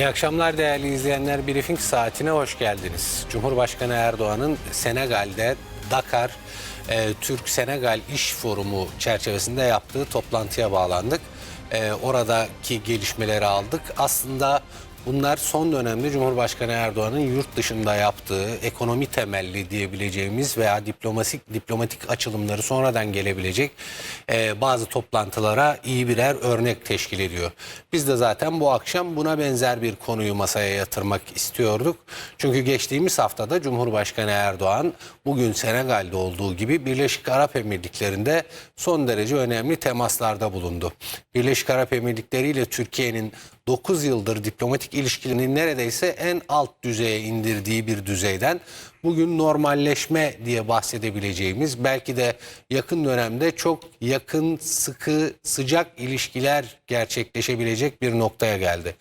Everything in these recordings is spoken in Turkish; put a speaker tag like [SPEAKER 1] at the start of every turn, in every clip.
[SPEAKER 1] İyi akşamlar değerli izleyenler. Briefing saatine hoş geldiniz. Cumhurbaşkanı Erdoğan'ın Senegal'de Dakar e, Türk-Senegal İş Forumu çerçevesinde yaptığı toplantıya bağlandık. E, oradaki gelişmeleri aldık. Aslında bunlar son dönemde Cumhurbaşkanı Erdoğan'ın yurt dışında yaptığı ekonomi temelli diyebileceğimiz veya diplomatik diplomatik açılımları sonradan gelebilecek e, bazı toplantılara iyi birer örnek teşkil ediyor. Biz de zaten bu akşam buna benzer bir konuyu masaya yatırmak istiyorduk. Çünkü geçtiğimiz haftada Cumhurbaşkanı Erdoğan bugün Senegal'de olduğu gibi Birleşik Arap Emirlikleri'nde son derece önemli temaslarda bulundu. Birleşik Arap Emirlikleri ile Türkiye'nin 9 yıldır diplomatik ilişkilerini neredeyse en alt düzeye indirdiği bir düzeyden bugün normalleşme diye bahsedebileceğimiz belki de yakın dönemde çok yakın, sıkı, sıcak ilişkiler gerçekleşebilecek bir noktaya geldi.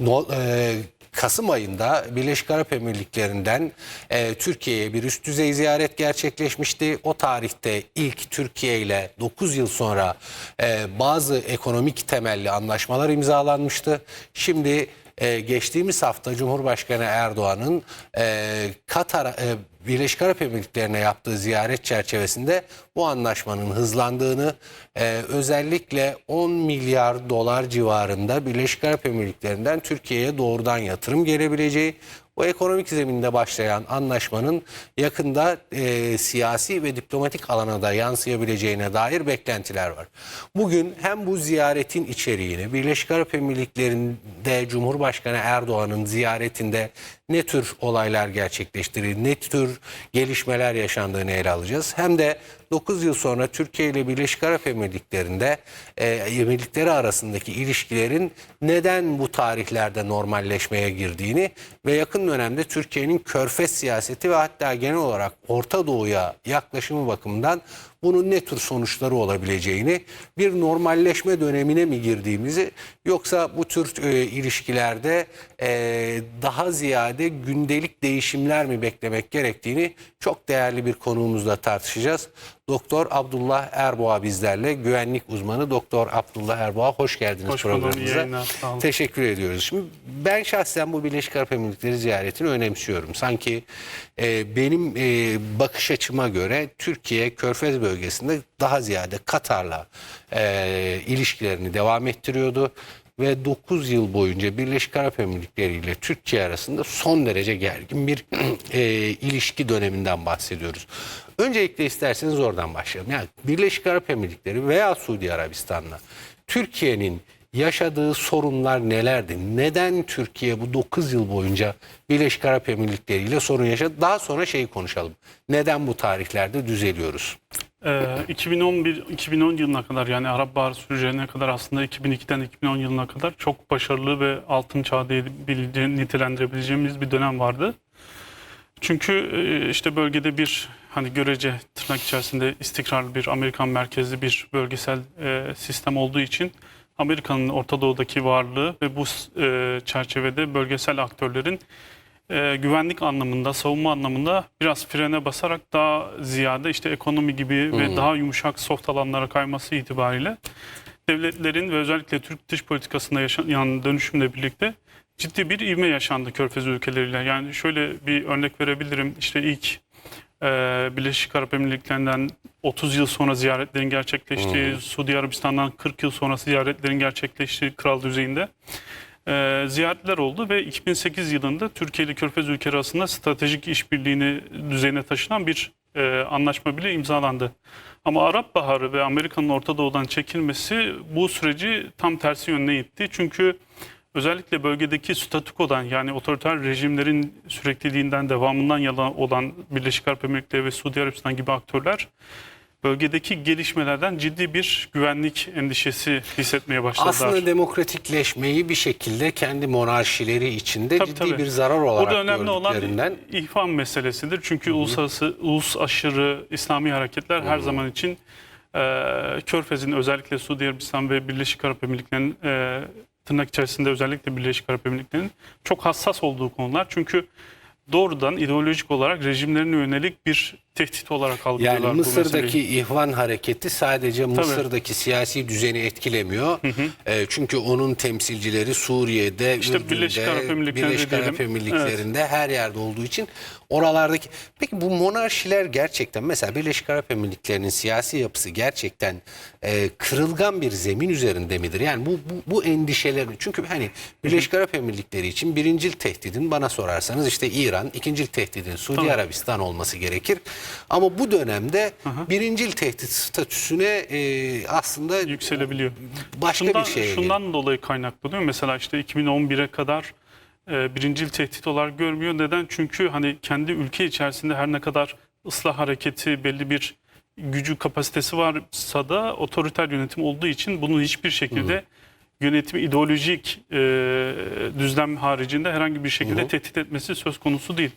[SPEAKER 1] No, e, Kasım ayında Birleşik Arap Emirlikleri'nden e, Türkiye'ye bir üst düzey ziyaret gerçekleşmişti. O tarihte ilk Türkiye ile 9 yıl sonra e, bazı ekonomik temelli anlaşmalar imzalanmıştı. Şimdi e, geçtiğimiz hafta Cumhurbaşkanı Erdoğan'ın e, Katar e, Birleşik Arap Emirlikleri'ne yaptığı ziyaret çerçevesinde bu anlaşmanın hızlandığını e, özellikle 10 milyar dolar civarında Birleşik Arap Emirlikleri'nden Türkiye'ye doğrudan yatırım gelebileceği bu ekonomik zeminde başlayan anlaşmanın yakında e, siyasi ve diplomatik alana da yansıyabileceğine dair beklentiler var. Bugün hem bu ziyaretin içeriğini Birleşik Arap Emirlikleri'nde Cumhurbaşkanı Erdoğan'ın ziyaretinde ne tür olaylar gerçekleştirir, ne tür gelişmeler yaşandığını ele alacağız. Hem de 9 yıl sonra Türkiye ile Birleşik Arap Emirlikleri'nde e, emirlikleri arasındaki ilişkilerin neden bu tarihlerde normalleşmeye girdiğini ve yakın dönemde Türkiye'nin körfez siyaseti ve hatta genel olarak Orta Doğu'ya yaklaşımı bakımından bunun ne tür sonuçları olabileceğini bir normalleşme dönemine mi girdiğimizi yoksa bu tür e, ilişkilerde e, daha ziyade gündelik değişimler mi beklemek gerektiğini çok değerli bir konuğumuzla tartışacağız. Doktor Abdullah Erboğa bizlerle güvenlik uzmanı Doktor Abdullah Erboğa hoş geldiniz
[SPEAKER 2] Hoş
[SPEAKER 1] programımıza. Teşekkür ediyoruz. Şimdi ben şahsen bu Birleşik Arap Emirlikleri ziyaretini önemsiyorum. Sanki e, benim e, bakış açıma göre Türkiye Körfez bölgesinde daha ziyade Katar'la e, ilişkilerini devam ettiriyordu ve 9 yıl boyunca Birleşik Arap Emirlikleri ile Türkiye arasında son derece gergin bir e, ilişki döneminden bahsediyoruz. Öncelikle isterseniz oradan başlayalım. Yani Birleşik Arap Emirlikleri veya Suudi Arabistan'la Türkiye'nin yaşadığı sorunlar nelerdi? Neden Türkiye bu 9 yıl boyunca Birleşik Arap Emirlikleri ile sorun yaşadı? Daha sonra şeyi konuşalım. Neden bu tarihlerde düzeliyoruz?
[SPEAKER 2] Ee, 2011 2010 yılına kadar yani Arap Baharı sürecine kadar aslında 2002'den 2010 yılına kadar çok başarılı ve altın çağ diyebileceğim, nitelendirebileceğimiz bir dönem vardı. Çünkü e, işte bölgede bir hani görece tırnak içerisinde istikrarlı bir Amerikan merkezli bir bölgesel e, sistem olduğu için Amerika'nın Orta Doğu'daki varlığı ve bu e, çerçevede bölgesel aktörlerin e, güvenlik anlamında, savunma anlamında biraz frene basarak daha ziyade işte ekonomi gibi ve daha yumuşak soft alanlara kayması itibariyle devletlerin ve özellikle Türk dış politikasında yaşanan dönüşümle birlikte ciddi bir ivme yaşandı Körfez ülkeleriyle. Yani şöyle bir örnek verebilirim. İşte ilk e, Birleşik Arap Emirlikleri'nden 30 yıl sonra ziyaretlerin gerçekleştiği, Suudi Arabistan'dan 40 yıl sonrası ziyaretlerin gerçekleştiği kral düzeyinde e, ziyaretler oldu ve 2008 yılında Türkiye ile Körfez ülkeleri arasında stratejik işbirliğini düzeyine taşınan bir e, anlaşma bile imzalandı. Ama Arap Baharı ve Amerika'nın Orta Doğu'dan çekilmesi bu süreci tam tersi yönüne itti. Çünkü özellikle bölgedeki statükodan yani otoriter rejimlerin sürekliliğinden devamından yana olan Birleşik Arap Emirlikleri ve Suudi Arabistan gibi aktörler bölgedeki gelişmelerden ciddi bir güvenlik endişesi hissetmeye başladılar.
[SPEAKER 1] Aslında demokratikleşmeyi bir şekilde kendi monarşileri içinde
[SPEAKER 2] Tabii,
[SPEAKER 1] ciddi
[SPEAKER 2] tabii.
[SPEAKER 1] bir zarar olarak
[SPEAKER 2] Burada önemli olan ihvan meselesidir. Çünkü uluslararası, ulus aşırı İslami hareketler her zaman için e, Körfez'in özellikle Suudi Arabistan ve Birleşik Arap Emirlikleri'nin e, tırnak içerisinde özellikle Birleşik Arap Emirlikleri'nin çok hassas olduğu konular. Çünkü doğrudan ideolojik olarak rejimlerine yönelik bir tehdit olarak algılıyorlar
[SPEAKER 1] Yani
[SPEAKER 2] bu
[SPEAKER 1] Mısır'daki
[SPEAKER 2] meseleyi.
[SPEAKER 1] İhvan hareketi sadece Mısır'daki siyasi düzeni etkilemiyor. E, çünkü onun temsilcileri Suriye'de,
[SPEAKER 2] İşte
[SPEAKER 1] Ürdün'de,
[SPEAKER 2] Birleşik Arap Emirlikleri'nde
[SPEAKER 1] Birleşik. Arap Emirlikleri'nde her yerde olduğu için oralardaki... Peki bu monarşiler gerçekten mesela Birleşik Arap Emirlikleri'nin siyasi yapısı gerçekten e, kırılgan bir zemin üzerinde midir? Yani bu, bu, bu endişelerin... Çünkü hani Birleşik Arap Emirlikleri için birincil tehdidin bana sorarsanız işte İran, ikincil tehdidin Suudi
[SPEAKER 2] Tabii.
[SPEAKER 1] Arabistan olması gerekir. Ama bu dönemde birincil tehdit statüsüne e, aslında
[SPEAKER 2] yükselebiliyor.
[SPEAKER 1] başka
[SPEAKER 2] şundan,
[SPEAKER 1] bir şeye
[SPEAKER 2] şundan dolayı kaynaklanıyor. Mesela işte 2011'e kadar e, birincil tehdit olarak görmüyor. Neden? Çünkü hani kendi ülke içerisinde her ne kadar ıslah hareketi belli bir gücü kapasitesi varsa da otoriter yönetim olduğu için bunu hiçbir şekilde yönetimi ideolojik e, düzlem haricinde herhangi bir şekilde tehdit etmesi söz konusu değil.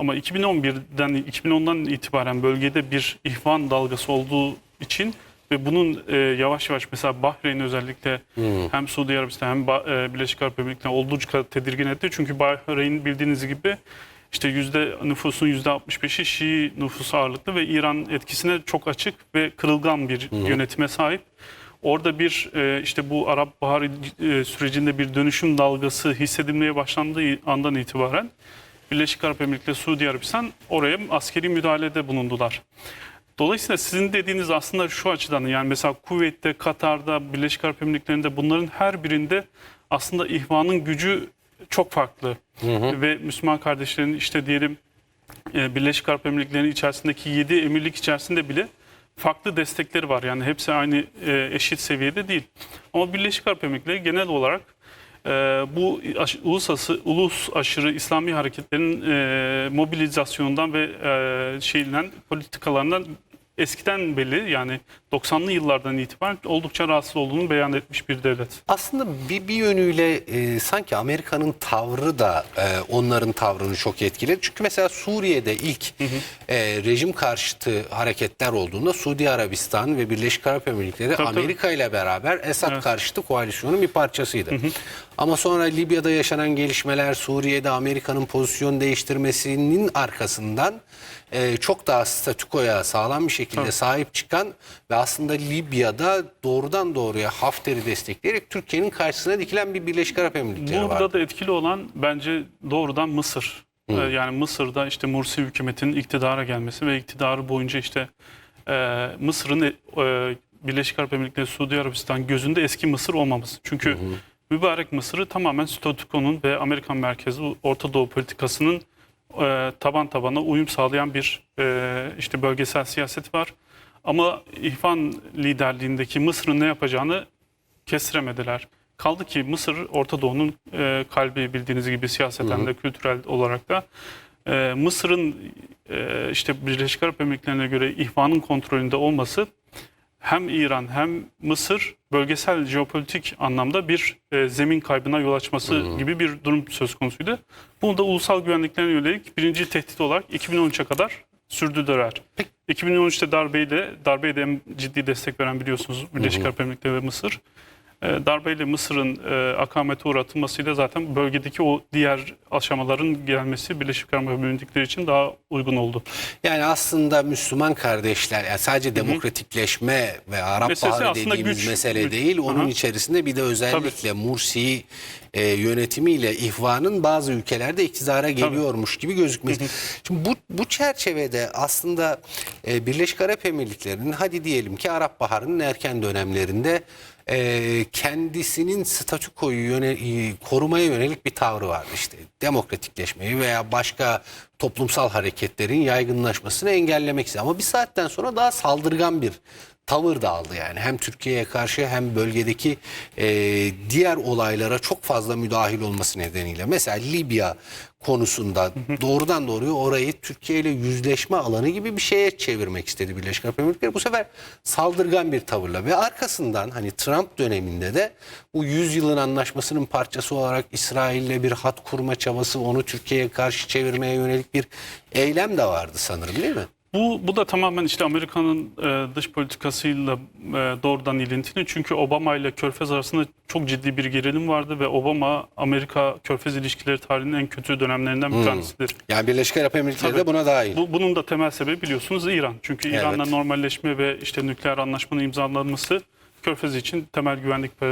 [SPEAKER 2] Ama 2011'den 2010'dan itibaren bölgede bir ihvan dalgası olduğu için ve bunun e, yavaş yavaş mesela Bahreyn özellikle hem Suudi Arabistan hem Ba- e, Birleşik Arap Emirlikleri'ne oldukça tedirgin etti. Çünkü Bahreyn bildiğiniz gibi işte yüzde nüfusun yüzde 65'i Şii nüfus ağırlıklı ve İran etkisine çok açık ve kırılgan bir yönetime sahip. Orada bir e, işte bu Arap Baharı e, sürecinde bir dönüşüm dalgası hissedilmeye başlandığı andan itibaren Birleşik Arap Emirlikleri, Suudi Arabistan oraya askeri müdahalede bulundular. Dolayısıyla sizin dediğiniz aslında şu açıdan yani mesela Kuveyt'te, Katar'da, Birleşik Arap Emirlikleri'nde bunların her birinde aslında ihvanın gücü çok farklı. Ve Müslüman kardeşlerin işte diyelim e, Birleşik Arap Emirlikleri'nin içerisindeki 7 emirlik içerisinde bile farklı destekleri var. Yani hepsi aynı e, eşit seviyede değil. Ama Birleşik Arap Emirlikleri genel olarak e, bu aş, uluslararası ulus aşırı İslami hareketlerin e, mobilizasyonundan ve e, şeyinden politikalarından eskiden belli yani 90'lı yıllardan itibaren oldukça rahatsız olduğunu beyan etmiş bir devlet.
[SPEAKER 1] Aslında bir, bir yönüyle e, sanki Amerika'nın tavrı da e, onların tavrını çok etkiledi. Çünkü mesela Suriye'de ilk e, rejim karşıtı hareketler olduğunda Suudi Arabistan ve Birleşik Arap Emirlikleri
[SPEAKER 2] Tabii, tabii.
[SPEAKER 1] Amerika ile beraber Esad karşıtı koalisyonun bir parçasıydı. Ama sonra Libya'da yaşanan gelişmeler, Suriye'de Amerika'nın pozisyon değiştirmesinin arkasından e, çok daha statükoya sağlam bir şekilde sahip çıkan ve aslında Libya'da doğrudan doğruya Hafter'i destekleyerek Türkiye'nin karşısına dikilen bir Birleşik Arap Emirlikleri
[SPEAKER 2] Burada
[SPEAKER 1] var.
[SPEAKER 2] da etkili olan bence doğrudan Mısır. Ee, Yani Mısır'da işte Mursi hükümetinin iktidara gelmesi ve iktidarı boyunca işte e, Mısır'ın e, e, Birleşik Arap Emirlikleri, Suudi Arabistan gözünde eski Mısır olmaması. Çünkü mübarek Mısır'ı tamamen statükonun ve Amerikan merkezli Orta Doğu politikasının e, taban tabana uyum sağlayan bir e, işte bölgesel siyaset var. Ama İhvan liderliğindeki Mısır'ın ne yapacağını kestiremediler. Kaldı ki Mısır Orta Doğu'nun e, kalbi bildiğiniz gibi siyaseten de kültürel olarak da E, Mısır'ın e, işte Birleşik Arap Emirlikleri'ne göre ihvanın kontrolünde olması hem İran hem Mısır bölgesel jeopolitik anlamda bir e, zemin kaybına yol açması gibi bir durum söz konusuydu. Bunu da ulusal güvenliklerine yönelik birinci tehdit olarak 2013'e kadar sürdürdüler. 2013'te darbeyle, darbeye de en ciddi destek veren biliyorsunuz Birleşik Arap Emirlikleri ve Mısır. E, darbeyle Mısır'ın e, akamete uğratılmasıyla zaten bölgedeki o diğer aşamaların gelmesi Birleşik Arap Emirlikleri için daha uygun oldu.
[SPEAKER 1] Yani aslında Müslüman kardeşler yani sadece demokratikleşme ve Arap
[SPEAKER 2] Meselesi
[SPEAKER 1] Baharı dediğimiz
[SPEAKER 2] güç.
[SPEAKER 1] mesele
[SPEAKER 2] Güç.
[SPEAKER 1] değil. Onun
[SPEAKER 2] Aha.
[SPEAKER 1] içerisinde bir de özellikle Mursi e, yönetimiyle ihvanın bazı ülkelerde iktidara geliyormuş gibi gözükmesi. Şimdi bu, bu çerçevede aslında e, Birleşik Arap Emirlikleri'nin hadi diyelim ki Arap Baharı'nın erken dönemlerinde e, kendisinin statükoyu yöne, e, korumaya yönelik bir tavrı vardı işte. Demokratikleşmeyi veya başka toplumsal hareketlerin yaygınlaşmasını engellemek istedi. Ama bir saatten sonra daha saldırgan bir tavır da aldı yani. Hem Türkiye'ye karşı hem bölgedeki e, diğer olaylara çok fazla müdahil olması nedeniyle. Mesela Libya konusunda doğrudan doğruya orayı Türkiye ile yüzleşme alanı gibi bir şeye çevirmek istedi Birleşik Arap Emirlikleri. Bu sefer saldırgan bir tavırla ve arkasından hani Trump döneminde de bu 100 yılın anlaşmasının parçası olarak İsrail'le bir hat kurma çabası onu Türkiye'ye karşı çevirmeye yönelik bir eylem de vardı sanırım değil mi?
[SPEAKER 2] Bu, bu da tamamen işte Amerika'nın e, dış politikasıyla e, doğrudan ilintili. Çünkü Obama ile Körfez arasında çok ciddi bir gerilim vardı ve Obama Amerika-Körfez ilişkileri tarihinin en kötü dönemlerinden bir tanesidir.
[SPEAKER 1] Yani Birleşik Arap Emirlikleri de buna dahil.
[SPEAKER 2] Bu, bunun da temel sebebi biliyorsunuz İran. Çünkü
[SPEAKER 1] Evet.
[SPEAKER 2] İran'la normalleşme ve işte nükleer anlaşmanın imzalanması Körfez için temel güvenlik e,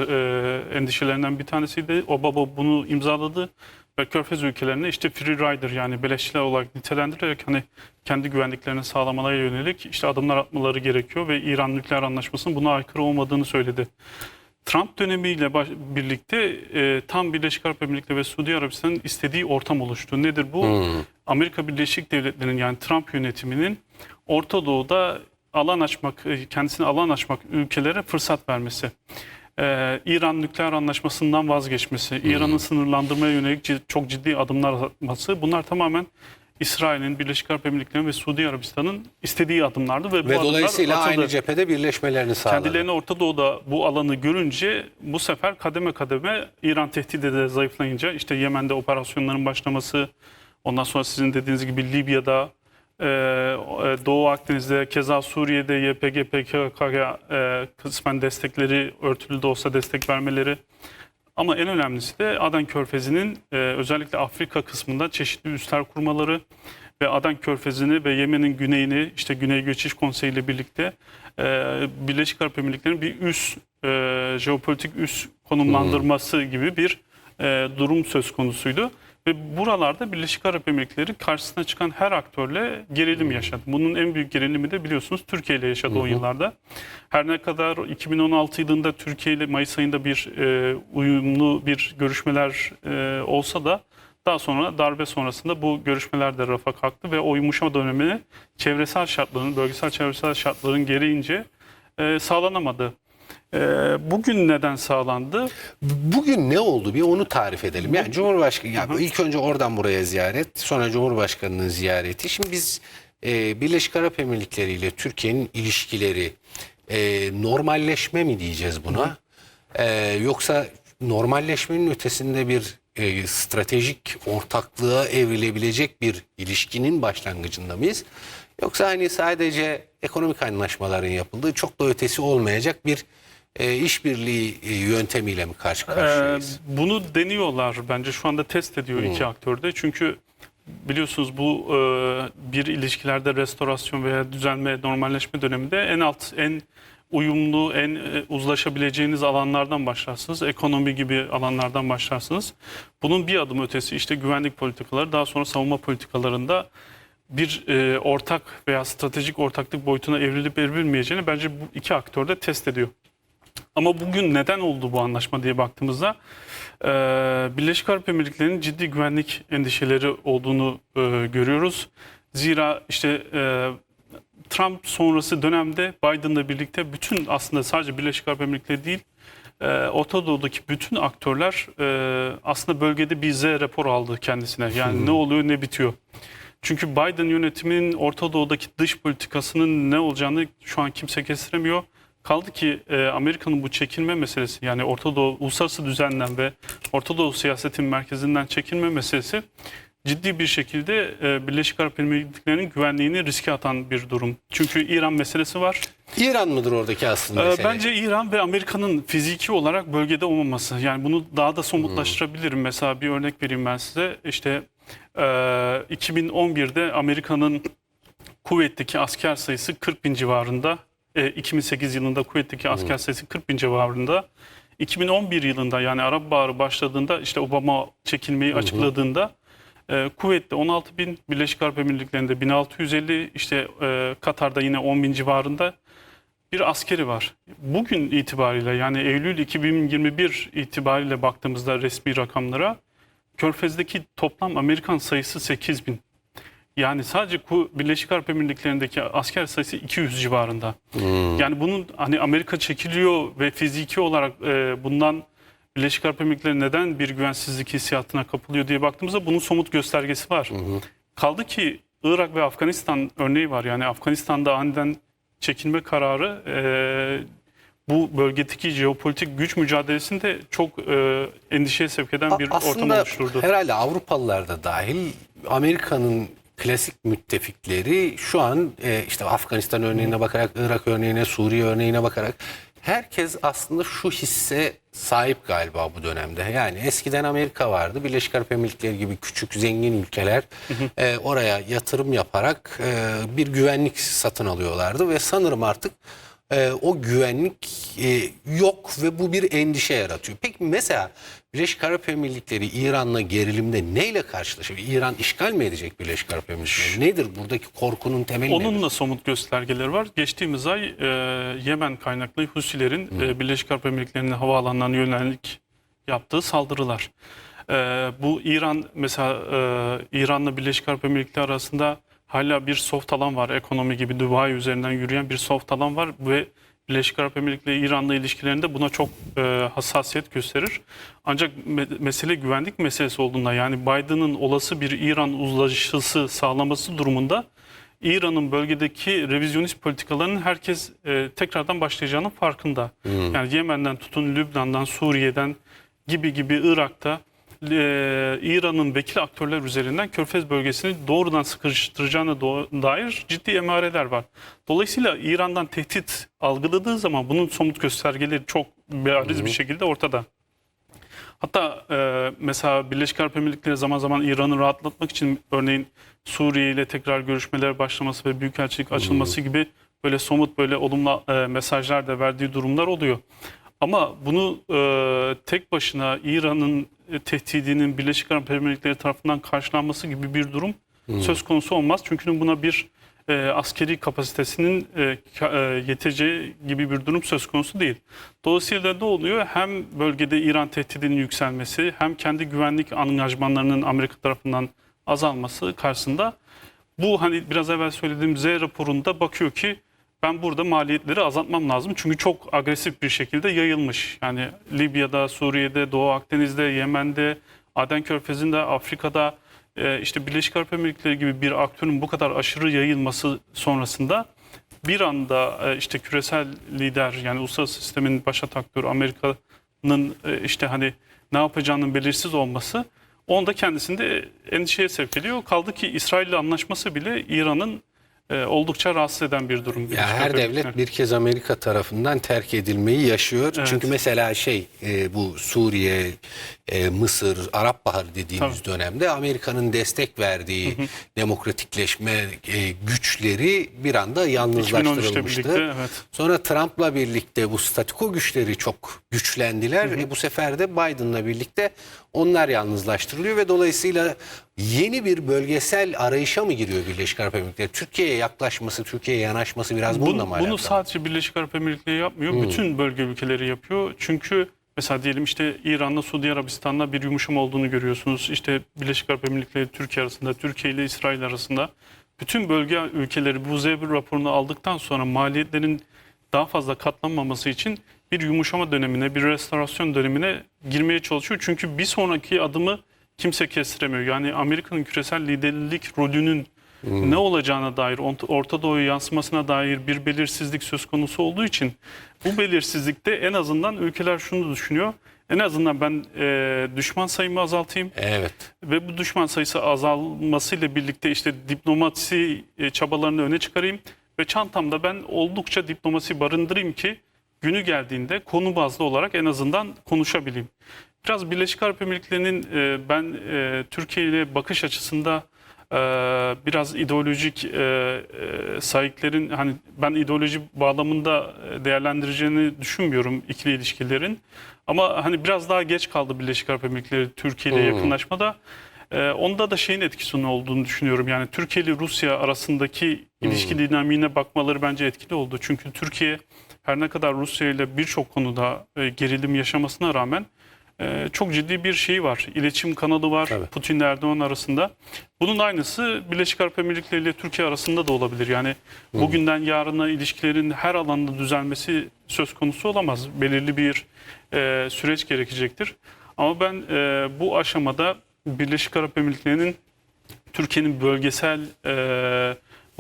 [SPEAKER 2] endişelerinden bir tanesiydi. Obama bunu imzaladı ve Körfez ülkelerine işte free rider yani beleşçiler olarak nitelendirerek hani kendi güvenliklerini sağlamalara yönelik işte adımlar atmaları gerekiyor ve İran nükleer anlaşmasının buna aykırı olmadığını söyledi. Trump dönemiyle baş- birlikte e, tam Birleşik Arap Emirlikleri ve Suudi Arabistan'ın istediği ortam oluştu. Nedir bu? Amerika Birleşik Devletleri'nin yani Trump yönetiminin Orta Doğu'da alan açmak, e, kendisine alan açmak ülkelere fırsat vermesi. Ee, İran nükleer anlaşmasından vazgeçmesi, İran'ın sınırlandırmaya yönelik çok ciddi adımlar atması bunlar tamamen İsrail'in, Birleşik Arap Emirlikleri ve Suudi Arabistan'ın istediği adımlardı ve, bu
[SPEAKER 1] Ve dolayısıyla
[SPEAKER 2] atıldı.
[SPEAKER 1] aynı cephede birleşmelerini sağladı.
[SPEAKER 2] Kendilerini Orta Doğu'da bu alanı görünce bu sefer kademe kademe İran tehdidi de zayıflayınca işte Yemen'de operasyonların başlaması ondan sonra sizin dediğiniz gibi Libya'da e, Doğu Akdeniz'de keza Suriye'de YPG PKK'ya e, kısmen destekleri örtülü de olsa destek vermeleri ama en önemlisi de Aden Körfezi'nin e, özellikle Afrika kısmında çeşitli üsler kurmaları ve Aden Körfezi'ni ve Yemen'in güneyini işte Güney Geçiş Konseyi ile birlikte e, Birleşik Arap Emirlikleri'nin bir üst e, jeopolitik üst konumlandırması gibi bir e, durum söz konusuydu. Ve buralarda Birleşik Arap Emirlikleri karşısına çıkan her aktörle gerilim yaşadı. Bunun en büyük gerilimi de biliyorsunuz Türkiye ile yaşadı o yıllarda. Her ne kadar 2016 yılında Türkiye ile Mayıs ayında bir e, uyumlu bir görüşmeler e, olsa da daha sonra darbe sonrasında bu görüşmeler de rafa kalktı ve o yumuşama dönemini çevresel şartların, bölgesel çevresel şartların gereğince e, sağlanamadı. E, bugün neden sağlandı?
[SPEAKER 1] Bugün ne oldu bir onu tarif edelim. Yani Cumhurbaşkanı ya ilk önce oradan buraya ziyaret, sonra Cumhurbaşkanının ziyareti. Şimdi biz e, Birleşik Arap Emirlikleri ile Türkiye'nin ilişkileri e, normalleşme mi diyeceğiz buna? E, yoksa normalleşmenin ötesinde bir e, stratejik ortaklığa evrilebilecek bir ilişkinin başlangıcında mıyız? Yoksa hani sadece ekonomik anlaşmaların yapıldığı çok da ötesi olmayacak bir e, işbirliği e, yöntemiyle mi karşı karşıyayız?
[SPEAKER 2] Ee, bunu deniyorlar bence şu anda test ediyor iki aktör de. Çünkü biliyorsunuz bu e, bir ilişkilerde restorasyon veya düzelme, normalleşme döneminde en alt, en uyumlu, en e, uzlaşabileceğiniz alanlardan başlarsınız. Ekonomi gibi alanlardan başlarsınız. Bunun bir adım ötesi işte güvenlik politikaları, daha sonra savunma politikalarında bir e, ortak veya stratejik ortaklık boyutuna evrilip evrilmeyeceğini bence bu iki aktör de test ediyor. Ama bugün neden oldu bu anlaşma diye baktığımızda e, Birleşik Arap Emirlikleri'nin ciddi güvenlik endişeleri olduğunu e, görüyoruz. Zira işte e, Trump sonrası dönemde Biden'la birlikte bütün aslında sadece Birleşik Arap Emirlikleri değil e, Orta Doğu'daki bütün aktörler e, aslında bölgede bir Z rapor aldı kendisine. Yani ne oluyor ne bitiyor. Çünkü Biden yönetiminin Orta Doğu'daki dış politikasının ne olacağını şu an kimse kestiremiyor. Kaldı ki e, Amerika'nın bu çekilme meselesi yani Orta Doğu uluslararası düzenden ve Orta Doğu siyasetin merkezinden çekilme meselesi ciddi bir şekilde e, Birleşik Arap Emirlikleri'nin güvenliğini riske atan bir durum. Çünkü İran meselesi var.
[SPEAKER 1] İran mıdır oradaki asıl
[SPEAKER 2] Ee,
[SPEAKER 1] mesele?
[SPEAKER 2] Bence İran ve Amerika'nın fiziki olarak bölgede olmaması. Yani bunu daha da somutlaştırabilirim. Mesela bir örnek vereyim ben size. İşte e, 2011'de Amerika'nın Kuveyt'teki asker sayısı 40 bin civarında. E, 2008 yılında Kuveyt'teki asker sayısı 40 bin civarında. 2011 yılında yani Arap Baharı başladığında işte Obama çekilmeyi açıkladığında e, Kuveyt'te 16 bin, Birleşik Arap Emirlikleri'nde 1650, işte e, Katar'da yine 10 bin civarında bir askeri var. Bugün itibariyle yani Eylül 2021 itibariyle baktığımızda resmi rakamlara Körfez'deki toplam Amerikan sayısı 8 bin. Yani sadece Birleşik Arap Emirlikleri'ndeki asker sayısı 200 civarında. Yani bunun hani Amerika çekiliyor ve fiziki olarak e, bundan Birleşik Arap Emirlikleri neden bir güvensizlik hissiyatına kapılıyor diye baktığımızda bunun somut göstergesi var. Kaldı ki Irak ve Afganistan örneği var. Yani Afganistan'da aniden çekilme kararı e, bu bölgedeki jeopolitik güç mücadelesinde çok e, endişeye sevk eden bir
[SPEAKER 1] A-
[SPEAKER 2] ortam
[SPEAKER 1] Aslında
[SPEAKER 2] oluşturdu.
[SPEAKER 1] herhalde Avrupalılar da dahil Amerika'nın klasik müttefikleri şu an e, işte Afganistan örneğine bakarak, Irak örneğine, Suriye örneğine bakarak herkes aslında şu hisse sahip galiba bu dönemde. Yani eskiden Amerika vardı. Birleşik Arap Emirlikleri gibi küçük zengin ülkeler e, oraya yatırım yaparak e, bir güvenlik satın alıyorlardı ve sanırım artık e, o güvenlik e, yok ve bu bir endişe yaratıyor. Peki mesela Birleşik Arap Emirlikleri İran'la gerilimde neyle karşılaşıyor? İran işgal mi edecek Birleşik Arap Emirlikleri? Nedir buradaki korkunun temeli nedir?
[SPEAKER 2] Onun da somut göstergeleri var. Geçtiğimiz ay e, Yemen kaynaklı Husilerin e, Birleşik Arap Emirlikleri'nin havaalanlarına yönelik yaptığı saldırılar. E, bu İran mesela e, İran'la Birleşik Arap Emirlikleri arasında hala bir soft alan var. Ekonomi gibi Dubai üzerinden yürüyen bir soft alan var ve Birleşik Arap Emirlikleri İran'la ilişkilerinde buna çok e, hassasiyet gösterir. Ancak me- mesele güvenlik meselesi olduğunda yani Biden'ın olası bir İran uzlaşısı sağlaması durumunda İran'ın bölgedeki revizyonist politikalarının herkes e, tekrardan başlayacağının farkında. Yani Yemen'den tutun Lübnan'dan, Suriye'den gibi gibi Irak'ta e, İran'ın vekil aktörler üzerinden Körfez bölgesini doğrudan sıkıştıracağına dair ciddi emareler var. Dolayısıyla İran'dan tehdit algıladığı zaman bunun somut göstergeleri çok bariz bir şekilde ortada. Hatta e, mesela Birleşik Arap Emirlikleri zaman zaman İran'ı rahatlatmak için örneğin Suriye ile tekrar görüşmeler başlaması ve büyükelçilik açılması gibi böyle somut böyle olumlu e, mesajlar da verdiği durumlar oluyor. Ama bunu e, tek başına İran'ın e, tehdidinin Birleşik Arap Emirlikleri tarafından karşılanması gibi bir durum söz konusu olmaz. Çünkü buna bir e, askeri kapasitesinin e, e, yeteceği gibi bir durum söz konusu değil. Dolayısıyla ne oluyor? Hem bölgede İran tehdidinin yükselmesi hem kendi güvenlik angajmanlarının Amerika tarafından azalması karşısında bu hani biraz evvel söylediğim Z raporunda bakıyor ki ben burada maliyetleri azaltmam lazım. Çünkü çok agresif bir şekilde yayılmış. Yani Libya'da, Suriye'de, Doğu Akdeniz'de, Yemen'de, Aden Körfezi'nde, Afrika'da e, işte Birleşik Arap Emirlikleri gibi bir aktörün bu kadar aşırı yayılması sonrasında bir anda e, işte küresel lider yani uluslararası sistemin başat aktörü Amerika'nın e, işte hani ne yapacağının belirsiz olması onda kendisinde endişeye sevk ediyor. Kaldı ki İsrail'le anlaşması bile İran'ın e, oldukça rahatsız eden bir durum.
[SPEAKER 1] Ya her devlet
[SPEAKER 2] Emirlikleri.
[SPEAKER 1] bir kez Amerika tarafından terk edilmeyi yaşıyor.
[SPEAKER 2] Evet.
[SPEAKER 1] Çünkü mesela şey e, bu Suriye, e, Mısır, Arap Baharı dediğimiz dönemde Amerika'nın destek verdiği demokratikleşme e, güçleri bir anda
[SPEAKER 2] 2013'te
[SPEAKER 1] yalnızlaştırılmıştı.
[SPEAKER 2] birlikte evet.
[SPEAKER 1] Sonra Trump'la birlikte bu statiko güçleri çok güçlendiler. E, bu sefer de Biden'la birlikte onlar yalnızlaştırılıyor ve dolayısıyla yeni bir bölgesel arayışa mı giriyor Birleşik Arap Emirlikleri? Türkiye'ye yaklaşması, Türkiye'ye yanaşması biraz bununla
[SPEAKER 2] Bunu,
[SPEAKER 1] mı alakalı?
[SPEAKER 2] bunu sadece Birleşik Arap Emirlikleri yapmıyor. Bütün bölge ülkeleri yapıyor. Çünkü mesela diyelim işte İran'la Suudi Arabistan'la bir yumuşama olduğunu görüyorsunuz. İşte Birleşik Arap Emirlikleri Türkiye arasında, Türkiye ile İsrail arasında. Bütün bölge ülkeleri bu Z1 raporunu aldıktan sonra maliyetlerin daha fazla katlanmaması için bir yumuşama dönemine, bir restorasyon dönemine girmeye çalışıyor. Çünkü bir sonraki adımı kimse kestiremiyor. Yani Amerika'nın küresel liderlik rolünün ne olacağına dair, Ort- Orta Doğu'ya yansımasına dair bir belirsizlik söz konusu olduğu için bu belirsizlikte en azından ülkeler şunu düşünüyor. En azından ben e, düşman sayımı azaltayım
[SPEAKER 1] Evet.
[SPEAKER 2] ve bu düşman sayısı azalmasıyla birlikte işte diplomasi e, çabalarını öne çıkarayım ve çantamda ben oldukça diplomasi barındırayım ki günü geldiğinde konu bazlı olarak en azından konuşabileyim. Biraz Birleşik Arap Emirlikleri'nin e, ben e, Türkiye ile bakış açısında e, biraz ideolojik e, e, sahiplerin hani ben ideoloji bağlamında değerlendireceğini düşünmüyorum ikili ilişkilerin. Ama hani biraz daha geç kaldı Birleşik Arap Emirlikleri Türkiye ile yakınlaşmada. E, onda da şeyin etkisinin olduğunu düşünüyorum. Yani Türkiye ile Rusya arasındaki ilişki dinamiğine bakmaları bence etkili oldu. Çünkü Türkiye her ne kadar Rusya ile birçok konuda e, gerilim yaşamasına rağmen e, çok ciddi bir şey var. İletişim kanalı var
[SPEAKER 1] Tabii.
[SPEAKER 2] Putin ile Erdoğan arasında. Bunun aynısı Birleşik Arap Emirlikleri ile Türkiye arasında da olabilir. Yani bugünden yarına ilişkilerin her alanda düzelmesi söz konusu olamaz. Belirli bir e, süreç gerekecektir. Ama ben e, bu aşamada Birleşik Arap Emirlikleri'nin Türkiye'nin bölgesel e,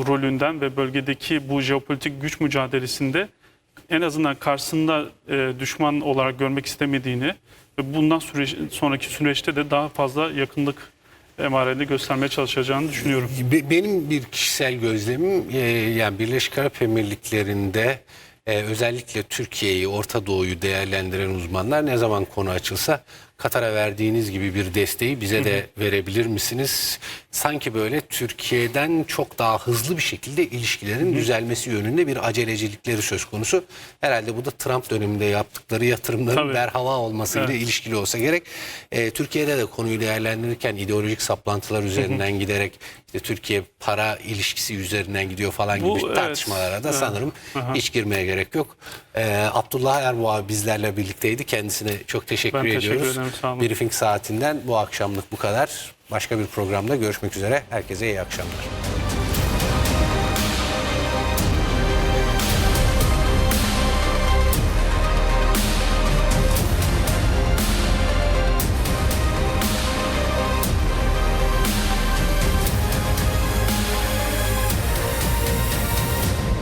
[SPEAKER 2] rolünden ve bölgedeki bu jeopolitik güç mücadelesinde en azından karşısında e, düşman olarak görmek istemediğini ve bundan süreç, sonraki süreçte de daha fazla yakınlık emarede göstermeye çalışacağını düşünüyorum.
[SPEAKER 1] Be- Benim bir kişisel gözlemim e, yani Birleşik Arap Emirlikleri'nde e, özellikle Türkiye'yi, Orta Doğu'yu değerlendiren uzmanlar ne zaman konu açılsa Katar'a verdiğiniz gibi bir desteği bize de verebilir misiniz? Sanki böyle Türkiye'den çok daha hızlı bir şekilde ilişkilerin düzelmesi yönünde bir acelecilikleri söz konusu. Herhalde bu da Trump döneminde yaptıkları yatırımların
[SPEAKER 2] Tabii.
[SPEAKER 1] berhava olmasıyla
[SPEAKER 2] Evet.
[SPEAKER 1] ilişkili olsa gerek. E, Türkiye'de de konuyu değerlendirirken ideolojik saplantılar üzerinden giderek işte Türkiye para ilişkisi üzerinden gidiyor falan
[SPEAKER 2] Bu,
[SPEAKER 1] gibi
[SPEAKER 2] evet.
[SPEAKER 1] tartışmalara da
[SPEAKER 2] Evet.
[SPEAKER 1] sanırım hiç girmeye gerek yok. E, Abdullah Erboğa bizlerle birlikteydi. Kendisine çok teşekkür
[SPEAKER 2] Ben teşekkür
[SPEAKER 1] ediyoruz.
[SPEAKER 2] ederim, olun.
[SPEAKER 1] Briefing saatinden bu akşamlık bu kadar. Başka bir programda görüşmek üzere. Herkese iyi akşamlar.